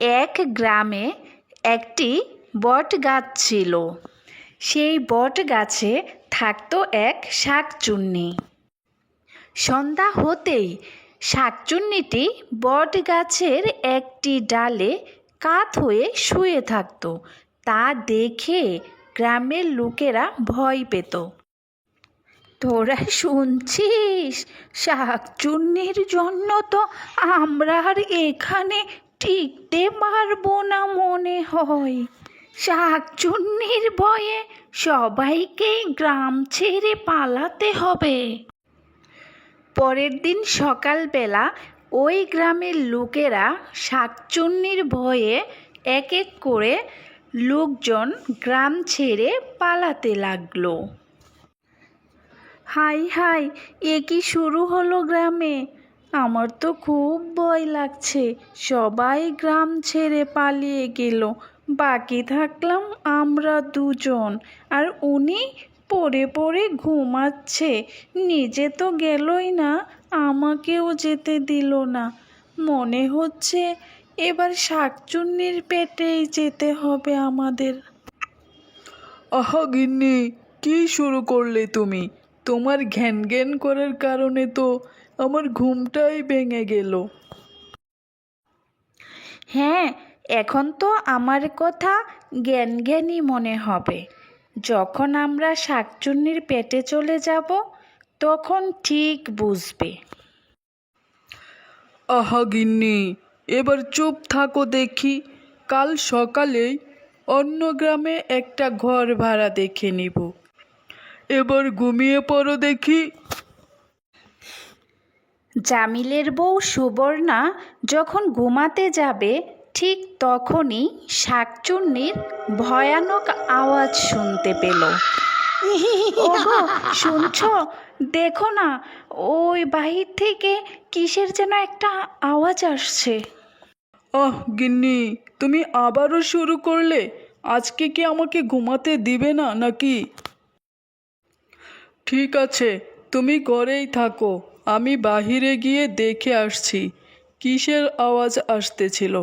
এক গ্রামে একটি বট গাছ ছিল। সেই বট গাছে থাকতো এক শাকচুন্নি। সন্ধ্যা হতেই শাকচুন্নিটি বট গাছের একটি ডালে কাত হয়ে শুয়ে থাকতো। তা দেখে গ্রামের লোকেরা ভয় পেত। তোরা শুনছিস? শাকচুন্নির জন্য তো আমরা আর এখানে টিকতে পারব না মনে হয়। শাকচুন্নির ভয়ে সবাইকে গ্রাম ছেড়ে পালাতে হবে। পরের দিন সকালবেলা ওই গ্রামের লোকেরা শাকচুন্নির ভয়ে এক এক করে লোকজন গ্রাম ছেড়ে পালাতে লাগল। হাই হাই, এ কি শুরু হলো গ্রামে? আমার তো খুব ভয় লাগছে। সবাই গ্রাম ছেড়ে পালিয়ে গেল। বাকি থাকলাম আমরা দুজন। আর উনি পড়ে পড়ে ঘুমাচ্ছে। নিজে তো গেলই না, আমাকেও যেতে দিল না। মনে হচ্ছে এবার শাকচুন্নির পেটেই যেতে হবে আমাদের। আহা গিন্নি, কি শুরু করলে তুমি? তোমার ঘ্যান ঘ্যান করার কারণে তো আমার ঘুমটাই ভেঙে গেল। হ্যাঁ এখন তো আমার কথা জ্ঞান জ্ঞানই মনে হবে। যখন আমরা শাকচুন্নির পেটে চলে যাব তখন ঠিক বুঝবে। আহা গিন্নি এবার চুপ থাকো দেখি। কাল সকালেই অন্য গ্রামে একটা ঘর ভাড়া দেখে নিব। এবার ঘুমিয়ে পড়ো দেখি। জামিলের বউ সুবর্ণা যখন ঘুমাতে যাবে, ঠিক তখনই শাকচুন্নির ভয়ানক আওয়াজ শুনতে পেল। শুনছো? দেখো না, ওই বাহির থেকে কিসের যেন একটা আওয়াজ আসছে? আহ, গিন্নি, তুমি আবারও শুরু করলে? আজকে কি আমাকে ঘুমাতে দিবে না, নাকি? ঠিক আছে, তুমি ঘরেই থাকো। আমি বাহিরে গিয়ে দেখে আসছি কিসের আওয়াজ আসতেছিল?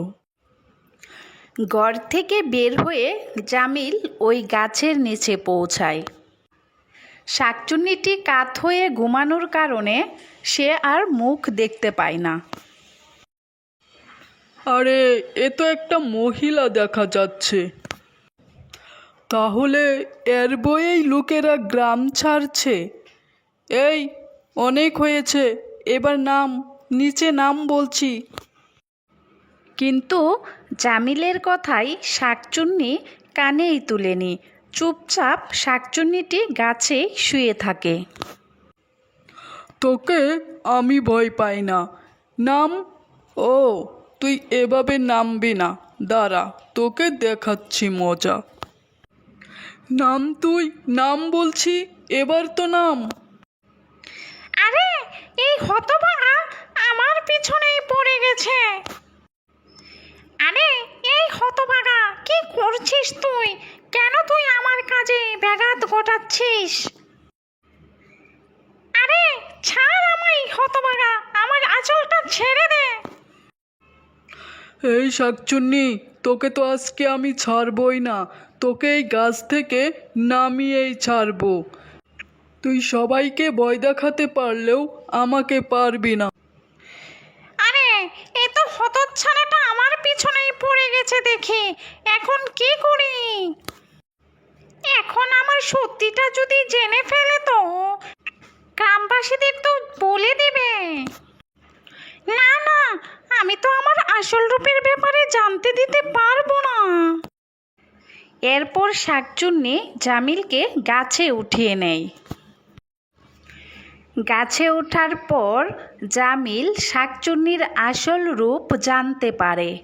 ঘর থেকে বের হয়ে জামিল ওই গাছের নিচে পৌঁছায়। শাকচুন্নিটি কাত হয়ে ঘুমানোর কারণে সে আর মুখ দেখতে পায় না। আরে এ তো একটা মহিলা দেখা যাচ্ছে। তাহলে এর বয়েই লোকেরা গ্রাম ছাড়ছে। এই অনেক হয়েছে এবার নাম নিচে নাম বলছি। কিন্তু জামিলের কথাই শাকচুন্নি কানেই তুলেনি চুপচাপ শাকচুন্নিটি গাছে শুয়ে থাকে। তোকে আমি ভয় পাই না। নাম? ও তুই এভাবে নামবি না। দাঁড়া তোকে দেখাচ্ছি মজা। নাম তুই নাম বলছি এবার তো নাম। আরে, এই হতভাগা আমার পিছনেই পড়ে গেছে। আরে, এই হতভাগা, কি করছিস তুই? কেন তুই আমার কাজে ব্যাঘাত ঘটাচ্ছিস? আরে, ছাড় আমায় হতভাগা, আমার আঁচলটা ছেড়ে দে। এই শাকচুন্নি, তোকে তো আজকে আমি ছাড়বই না, তোকে এই গাছ থেকে নামিয়েই ছাড়বো। তুই সবাইকে ভয় দেখাতে পারলেও আমাকে পারবি না। আরে, এ তো হতচ্ছাড়াটা আমার পিছনেই পড়ে গেছে দেখি। এখন কি করি? এখন আমার সত্যিটা যদি জেনে ফেলে তো গ্রামবাসীদের তো বলে দিবে। না না, আমি তো আমার আসল রূপের ব্যাপারে জানতে দিতে পারব না। এরপর শাকচুন্নি জামিলকে গাছে উঠিয়ে নেয়। গাছে ওঠার পর জামিল শাকচুন্নির আসল রূপ জানতে পারে।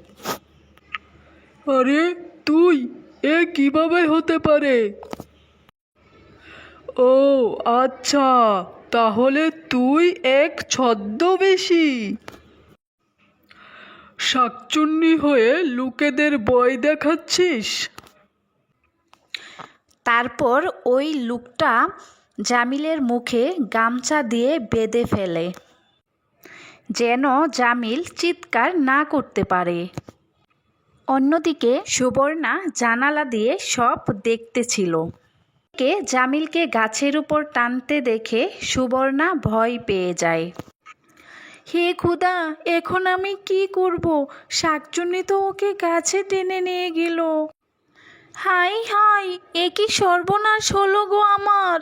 আরে তুই? এ কীভাবে হতে পারে? ও আচ্ছা তাহলে তুই এক ছদ্মবেশী। শাকচুন্নি হয়ে লোকেদের বয় দেখাচ্ছিস? তারপর ওই লোকটা জামিলের মুখে গামছা দিয়ে বেঁধে ফেলে, যেন জামিল চিৎকার না করতে পারে। অন্যদিকে সুবর্ণা জানালা দিয়ে সব দেখতেছিল। কে জামিলকে গাছের উপর টানতে দেখে সুবর্ণা ভয় পেয়ে যায়। হে খুদা, এখন আমি কি করব? শাকচুন্নি তো ওকে গাছে টেনে নিয়ে গেল। হাই হাই, এ কি সর্বনাশ হলো গো আমার?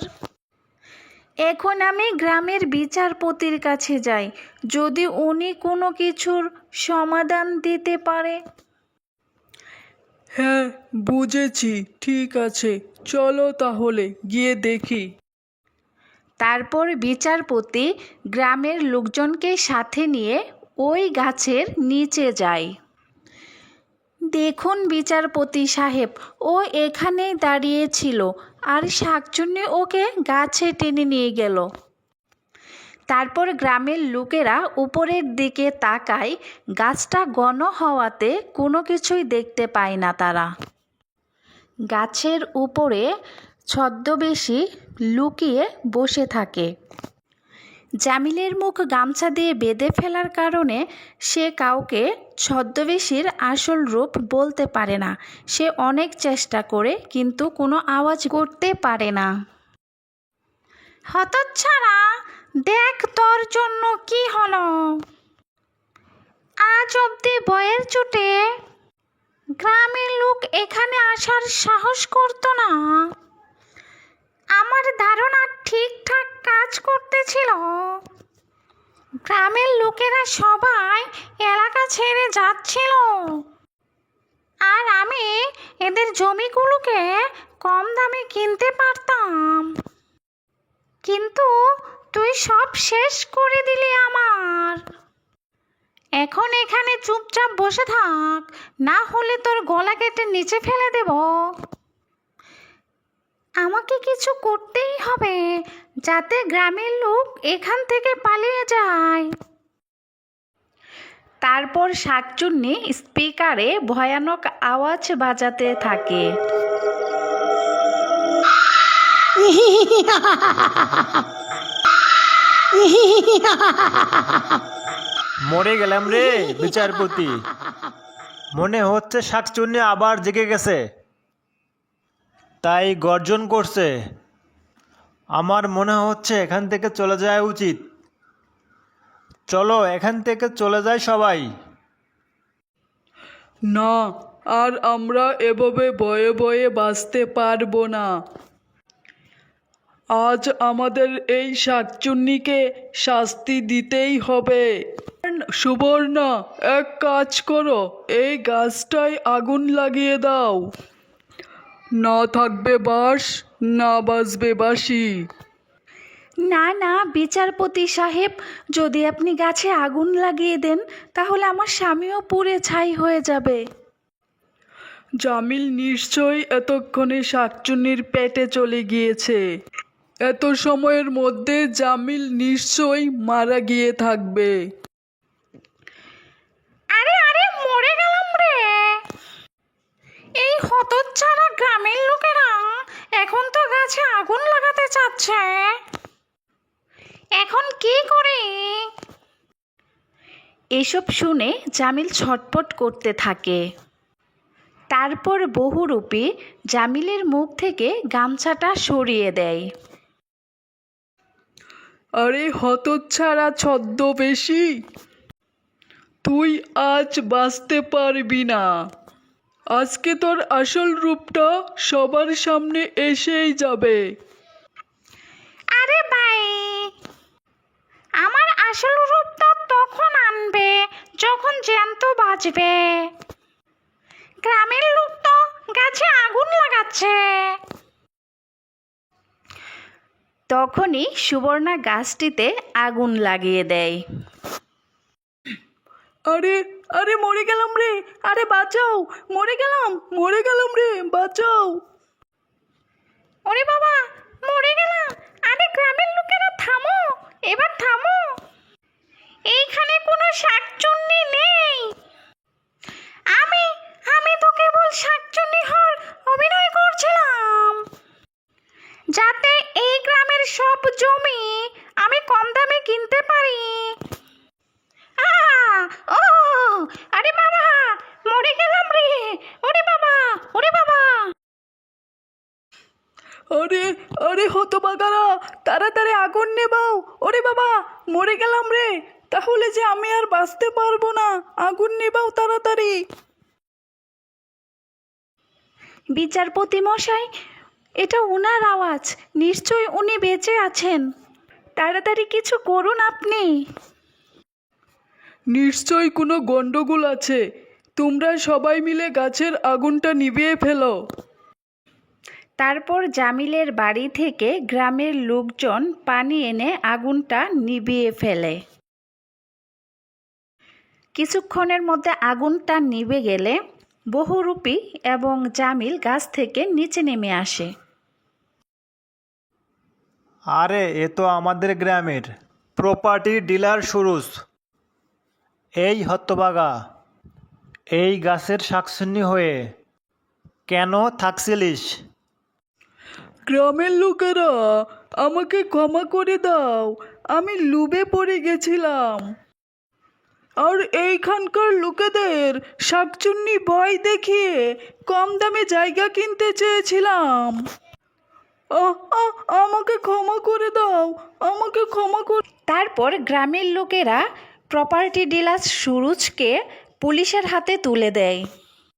এখন আমি গ্রামের বিচারপতির কাছে যাই যদি উনি কোনো কিছুর সমাধান দিতে পারে। হ্যাঁ বুঝেছি ঠিক আছে চলো তাহলে গিয়ে দেখি। তারপর বিচারপতি গ্রামের লোকজনকে সাথে নিয়ে ওই গাছের নিচে যায়। দেখুন বিচারপতি সাহেব ও এখানেই দাঁড়িয়েছিল আর শাকচুন্নি ওকে গাছে টেনে নিয়ে গেল। তারপর গ্রামের লোকেরা উপরের দিকে তাকায় গাছটা গণ হওয়াতে কোনো কিছুই দেখতে পায় না তারা। গাছের উপরে ছদ্মবেশী লুকিয়ে বসে থাকে। জামিলের মুখ গামছা দিয়ে বেঁধে ফেলার কারণে সে কাউকে ছদ্মবেশীর আসল রূপ বলতে পারে না। সে অনেক চেষ্টা করে, কিন্তু কোনো আওয়াজ করতে পারে না। হতচ্ছাড়া, দেখ তোর জন্য কি হলো। আজ অব্দি বয়ের চোটে। গ্রামের লোক এখানে আসার সাহস করতো না। আমার ধারণা ঠিকঠাক কাজ করতেছিল। গ্রামের লোকেরা সবাই এলাকা ছেড়ে যাচ্ছিল। আর আমি এদের জমিগুলোকে কম দামে কিনতে পারতাম। কিন্তু তুই সব শেষ করে দিলি আমার। এখন এখানে চুপচাপ বসে থাক, না হলে তোর গলা কেটে নিচে ফেলে দেব। আমাকে কিছু করতেই হবে যাতে গ্রামের লোক এখান থেকে পালিয়ে যায়। তারপর শাকচুন্নি স্পিকারে ভয়ানক আওয়াজ বাজাতে থাকে। মরে গেলাম রে বিচারপতি। মনে হচ্ছে শাকচুন্নি আবার জেগে গেছে। তাই গর্জন করছে। আমার মনে হচ্ছে এখান থেকে চলে যাওয়া উচিত। চলো, এখান থেকে চলে যায় সবাই। না, আর আমরা এভাবে বয়ে বয়ে বাঁচতে পারব না। আজ আমাদের এই শাকচুন্নিকে শাস্তি দিতেই হবে। সুবর্ণা, এক কাজ করো, এই গাছটায় আগুন লাগিয়ে দাও। না থাকবে বাঁশ না বাজবে বাঁশি। না না বিচারপতি সাহেব যদি আপনি গাছে আগুন লাগিয়ে দেন তাহলে আমার স্বামীও পুড়ে ছাই হয়ে যাবে। জামিল নিশ্চয়ই এতক্ষণে শাকচুন্নির পেটে চলে গিয়েছে। এত সময়ের মধ্যে জামিল নিশ্চয়ই মারা গিয়ে থাকবে আরে আরে মরে গেলাম রে এই হতচ্ছাড়া গ্রামের লোকেরা এখন তো গাছে আগুন লাগাতে চাচ্ছে? এখন কি করি? এসব শুনে জামিল ছটপট করতে থাকে। তারপর বহুরূপী জামিলের মুখ থেকে গামছাটা সরিয়ে দেয়। আরে হতচ্ছাড়া ছদ্মবেশী! তুই আজ বাঁচতে পারবি না। আজকে তোর আসল রূপটা সবার সামনে এসেই যাবে। আরে ভাই আমার আসল রূপ তো তখন আনবে যখন জ্যান্ত বাজবে। গ্রামের লোক তো গাছে আগুন লাগাচ্ছে। তখনই সুবর্ণা গাছটিতে আগুন লাগিয়ে দেয়। আরে আরে মরে গেলাম রে। আরে বাঁচাও। মরে গেলাম। মরে গেলাম রে। বাঁচাও। ওরে বাবা, মরে গেলাম। আরে গ্রামের লোকেরা থামো। এবার থামো। এইখানে কোনো শাকচুন্নি নেই আমি আমি তো কেবল শাকচুন্নি হওয়ার অভিনয় করছিলাম যাতে এই গ্রামের সব জমি আমি কম দামে কিনতে পারি আহ! ও আরে বাবা মরে গেলাম রে আরে আরে হতবাগারা তাড়াতাড়ি আগুন নেবাও ওরে বাবা মরে গেলাম রে। তাহলে যে আমি আর বাঁচতে পারব না। আগুন নেবাও তাড়াতাড়ি। বিচারপতি মশাই এটা ওনার আওয়াজ। নিশ্চয়ই উনি বেঁচে আছেন। তাড়াতাড়ি কিছু করুন আপনি। নিশ্চয়ই কোনো গন্ডগোল আছে। তোমরা সবাই মিলে গাছের আগুনটা নিভিয়ে ফেলো। তারপর জামিলের বাড়ি থেকে গ্রামের লোকজন পানি এনে আগুনটা নিভিয়ে ফেলে। কিছুক্ষণের মধ্যে আগুনটা নিভে গেলে বহুরূপী এবং জামিল গাছ থেকে নিচে নেমে আসে। আরে, এ তো আমাদের গ্রামের প্রপার্টি ডিলার সুরুজ। এই হত্যবাগা এই গাছের শাকসুন্নি হয়ে কেন থাকছিলিস? গ্রামের লোকেরা আমাকে ক্ষমা করে দাও, আমি লুবে পড়ে গেছিলাম। আর এইখানকার লোকেদের শাকচুন্নি ভয় দেখিয়ে কম দামে জায়গা কিনতে চেয়েছিলাম। আমাকে ক্ষমা করে দাও, আমাকে ক্ষমা করে। তারপর গ্রামের লোকেরা প্রপার্টি ডিলার সুরুজকে পুলিশের হাতে তুলে দেয়।